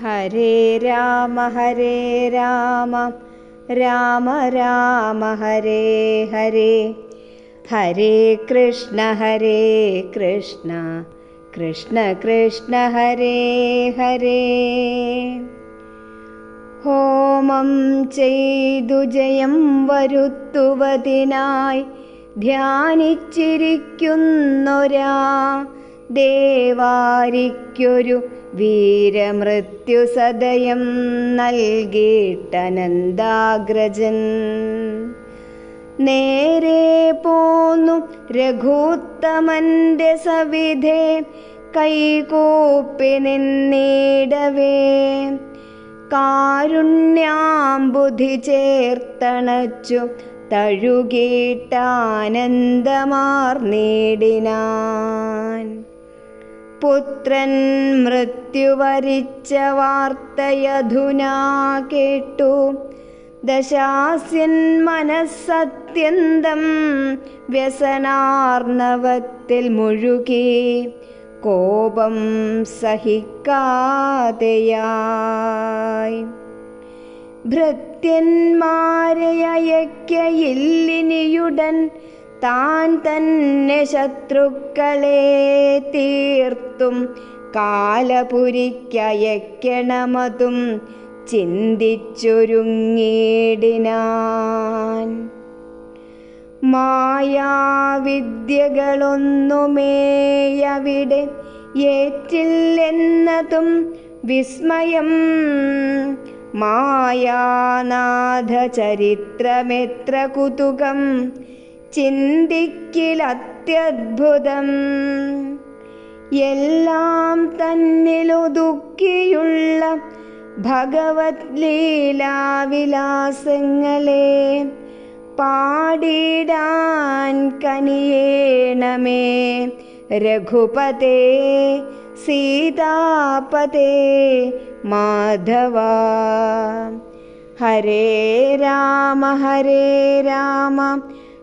ഹരേ രാമ ഹരേ രാമ രാമ രാമ ഹരേ ഹരേ ഹരേ കൃഷ്ണ ഹരേ കൃഷ്ണ കൃഷ്ണ കൃഷ്ണ ഹരേ ഹരേ ഹോമം ചെയ്തു ജയം വരുത്തുവതിനായി ധ്യാനിച്ചിരിക്കുന്നൊരാ ദേവാരിക്കൊരു വീരമൃത്യു സദയം നൽകിയിട്ടനന്താഗ്രജൻ. നേരെ പോന്നു രഘുത്തമന്റെ സവിധേ കൈകൂപ്പി നിന്നിടവേ. കാരുണ്യാംബുധി ചേർത്തണച്ചു തഴുകിയിട്ടാനന്ദമാർന്നീടിനാൻ പുത്രൻ മൃത്യുവരിച്ച വാർത്തയധുനാ കേട്ടു. ദശാസ്യൻ മനസ്സത്യന്തം വ്യസനാർണവത്തിൽ മുഴുകി. കോപം സഹിക്കാതെയായി. ഭൃത്യന്മാരെ അയക്കയില്ലിനിയുടൻ താൻ തന്നെ ശത്രുക്കളെ തീർത്തും കാലപുരിക്കയക്കണമതും ചിന്തിച്ചൊരുങ്ങിയിടിനാൻ. മായാവിദ്യകളൊന്നുമേയവിടെ ഏറ്റില്ലെന്നതും വിസ്മയം. മായാനാഥ ചരിത്രമെത്ര കുതുകം ചിന്തിക്കിലത്യദ്ഭുതം എല്ലാം തന്നിലൊതുക്കിയുള്ള ഭഗവത് ലീലാവിലാസങ്ങളെ പാടിടാൻ കനിയേണമേ. രഘുപതേ സീതാപതേ മാധവ. ഹരേ രാമ ഹരേ രാമ.